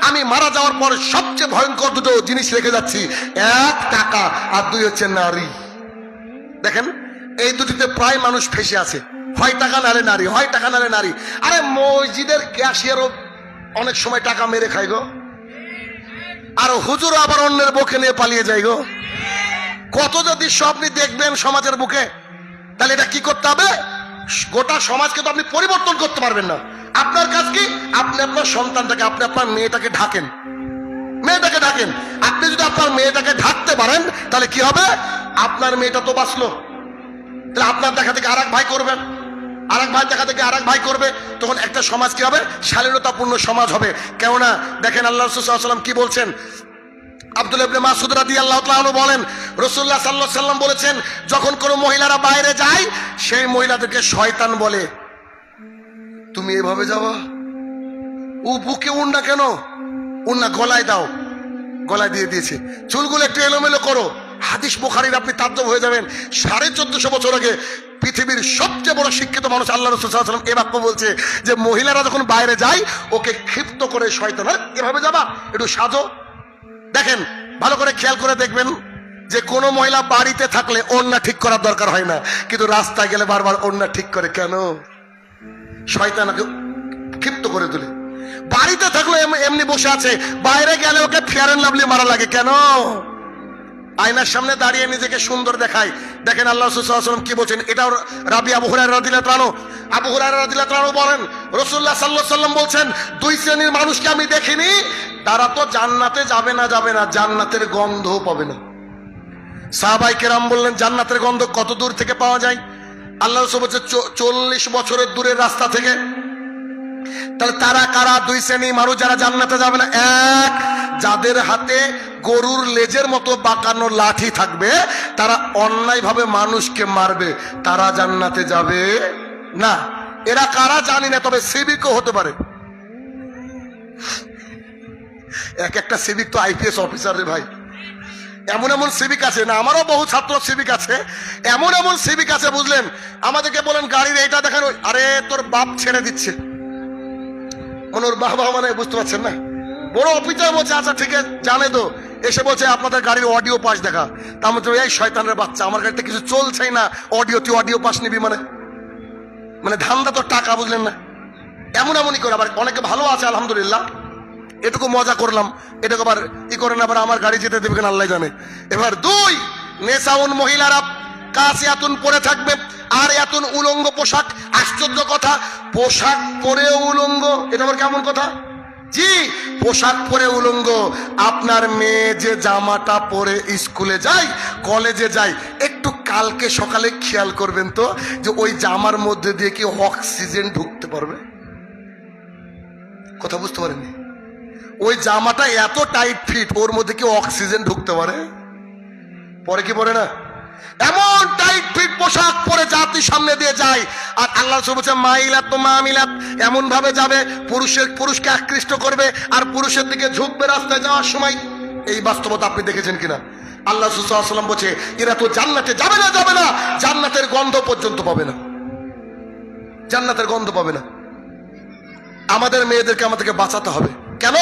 আমি মারা যাওয়ার পর সবচেয়ে ভয়ঙ্কর দুটো জিনিস রেখে যাচ্ছি। এক, টাকা, আর দুই হচ্ছে নারী। দেখেন, এই দুটিতে প্রায় মানুষ ফেসে আছে। হয় টাকা নারে, নারী, হয় টাকা নারে, নারী। আরে মসজিদের ক্যাশিয়ারও অনেক সময় টাকা মেরে খাই গো। আর হুজুর আবার অন্যের বুকে নিয়ে পালিয়ে যায় গো। কত যদি দৃশ্য আপনি দেখবেন সমাজের বুকে। তাহলে এটা কি করতে হবে? গোটা সমাজকে তো আপনি পরিবর্তন করতে পারবেন না। আপনার কাজ কি? আপনি আপনার সন্তানটাকে, আপনি আপনার মেয়েটাকে ঢাকেন। মেয়েটাকে ঢাকেন। আপনি যদি আপনার মেয়েটাকে ঢাকতে পারেন, তাহলে কি হবে? আপনার মেয়েটা তো বাঁচলো। তাহলে আপনার দেখা থেকে আর ভাই করবেন আর এক ভাই দেখা থেকে আর ভাই করবে। তখন একটা সমাজ কি হবে? শালীনতাপূর্ণ সমাজ হবে। কেননা, দেখেন আল্লাহ রসুল্লাহাম কি বলছেন? আব্দুল ইবনে মাসুদ রাদিয়াল্লাহু তাআলা বলেন, রাসূলুল্লাহ সাল্লাল্লাহু আলাইহি সাল্লাম বলেছেন, যখন কোনো মহিলারা বাইরে যায়, সেই মহিলাদেরকে শয়তান বলে, তুমি এভাবে যাওয়া ও বুকে উন্না কেন? উন্না গলায় দাও। গলায় দিয়ে দিয়েছে। চুলগুলো একটু এলোমেলো করো। হাদিস বুখারির আপনি তাজ্জব হয়ে যাবেন। সাড়ে চোদ্দশো বছর আগে পৃথিবীর সবচেয়ে বড় শিক্ষিত মানুষ আল্লাহ রসুলাম এ বাক্য বলছে যে, মহিলারা যখন বাইরে যায়, ওকে ক্ষিপ্ত করে শয়তান এভাবে যাবা? একটু সাজো। দেখেন, ভালো করে খেয়াল করে দেখবেন যে কোনো মহিলা বাড়িতে থাকলে ওড়না ঠিক করার দরকার হয় না। কিন্তু রাস্তায় গেলে বারবার ওড়না ঠিক করে কেন? শয়তানাকে ক্ষিপ্ত করে তুলে। বাড়িতে থাকলে এমনি বসে আছে, বাইরে গেলে ওকে ফেয়ার অ্যান্ড লাভলি মারা লাগে কেন? আয়নার সামনে দাঁড়িয়ে নিজেকে সুন্দর দেখায়। দেখেন আল্লাহ রসুল্লাহাম কি বলছেন? এটাও রাবি আবু হুরায় রাদিল্লাহ তানো আবু হুরায় রাদিল্লাহ তানো বলেন রসুল্লাহ সাল্লাহ সাল্লাম বলছেন, দুই শ্রেণির মানুষকে আমি দেখিনি তারা তো জান্নাতে যাবে না যাবে না, জান্নাতের গন্ধও পাবে না। সাহাবাই কেরাম বললেন, জান্নাতের গন্ধ কত দূর থেকে পাওয়া যায়? আল্লাহ রসুল বলছে চল্লিশ বছরের দূরের রাস্তা থেকে। তাহলে তারা কারা? দুই শ্রেণি মানুষ যারা জান্নাতে যাবে না, এক, যাদের হাতে গরুর লেজের মতো বাঁকানো লাঠি থাকবে, তারা অন্যায়ভাবে মানুষকে মারবে। তারা জান্নাতে যাবে না। এরা কারা জানি না, তবে সিভিকও হতে পারে। এক একটা সিভিক তো আইপিএস অফিসার রে ভাই। এমন এমন সিভিক আছে না, আমারও বহু ছাত্র সিভিক আছে। এমন এমন সিভিক আছে, বুঝলেন? আমাদেরকে বলেন গাড়ির এইটা দেখানো আরে, তোর বাপ ছেড়ে দিচ্ছে। মানে ওর বাবা মানে বুঝতে পারছেন না? বড় অফিসার বলছে আচ্ছা ঠিক আছে, জানে তো। এসে বলছে, আপনাদের গাড়ির অডিও পাস দেখা। তার মধ্যে এই শয়তানের বাচ্চা, আমার গাড়িতে কিছু চলছেই না। অডিও তুই অডিও পাস নিবি মানে? মানে ধান্দা তো টাকা, বুঝলেন না? এমন এমনই করে, আবার অনেকে ভালো আছে, আলহামদুলিল্লাহ। এটুকু মজা করলাম, এটুকু আবার ই করেন আবার আমার গাড়ি যেতে দেবে কিনা আল্লাহ জানে। এবার দুই, নেশাউন মহিলারা কাছে এতুন পরে থাকবে, আর এতুন উলঙ্গ পোশাক, আশ্চর্য কথা, পোশাক পরে উলঙ্গ, এটা আবার কেমন কথা? জি, পোশাক পরে উলঙ্গ, আপনার মেয়ে যে জামাটা পরে স্কুলে যায়, কলেজে যায়, একটু কালকে সকালে খেয়াল করবেন তো, যে ওই জামার মধ্যে দিয়ে কি অক্সিজেন ঢুকতে পারবে? কথা বুঝতে পারেননি? ওই জামাটা এত টাইট ফিট ওর মধ্যে কি অক্সিজেন ঢুকতে পারে? পরে কি পরে না? এমন টাইট ফিট পোশাক পরে জাতি সামনে দিয়ে যায়। আর আল্লাহ বলছে, মাইলাত তো মামিলাত। এমন ভাবে যাবে, পুরুষের, পুরুষকে আকৃষ্ট করবে আর পুরুষের দিকে ঝুঁকবে রাস্তায় যাওয়ার সময়। এই বাস্তবতা আপনি দেখেছেন কিনা? আল্লাহ সুসাল্লাম বলছে, এরা তো জান্নাতে যাবে না যাবে না, জান্নাতের গন্ধ পর্যন্ত পাবে না। জান্নাতের গন্ধ পাবে না। আমাদের মেয়েদেরকে আমাদেরকে বাঁচাতে হবে। কেন?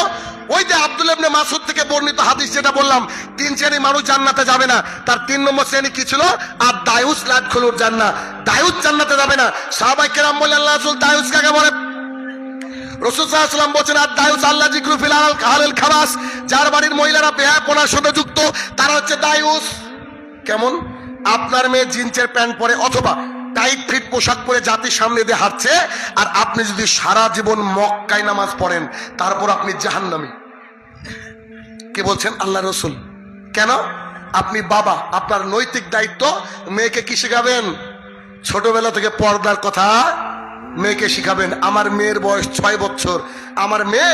ওই যে আব্দুল ইবনে মাসুদ থেকে বর্ণিত হাদিস যেটা বললাম, তিন শ্রেণি মানুষ জান্নাতে যাবে না। তার তিন নম্বর শ্রেণি কি ছিল? আর দায়ুস লাট খুলুর জান্না দায়ুস জান্নাতে যাবে না। সাহাবাই কেরাম বলে আল্লাহ রাসূল দায়ুস কাকে বলে? রসুল সাল্লাম বলছেন, আর দায়ুস আল্লাহ জিক্রু ফিলাল খাবাস। যার বাড়ির মহিলারা বেহাপনার সাথে যুক্ত, তারা হচ্ছে দায়ুস কেমন? আপনার মেয়ে জিন্সের প্যান্ট পরে, অথবা টাইট ফিট পোশাক পরে জাতির সামনে দিয়ে হাঁটছে, আর আপনি যদি সারা জীবন মক্কায় নামাজ পড়েন, তারপর আপনি জাহান্নামী। কে বলছেন? আল্লাহ রসুল। কেন? আপনি বাবা, আপনার নৈতিক দায়িত্ব, মেয়েকে কি শেখাবেন? ছোটবেলা থেকে পর্দার কথা মেয়েকে শিখাবেন। আমার মেয়ের বয়স ছয় বছর। আমার মেয়ে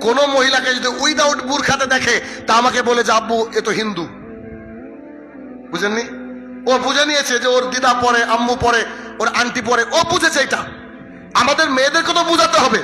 কোন মহিলাকে যদি উইদাউট বুরখাতে দেখে, তা আমাকে বলে যে, আব্বু, এ তো হিন্দু। বুঝেননি? ও বুঝে নিয়েছে যে ওর দিদা পরে আম্মু পরে ওর আন্টি পরে ও বুঝেছে এটা। আমাদের মেয়েদেরকে তো বুঝাতে হবে।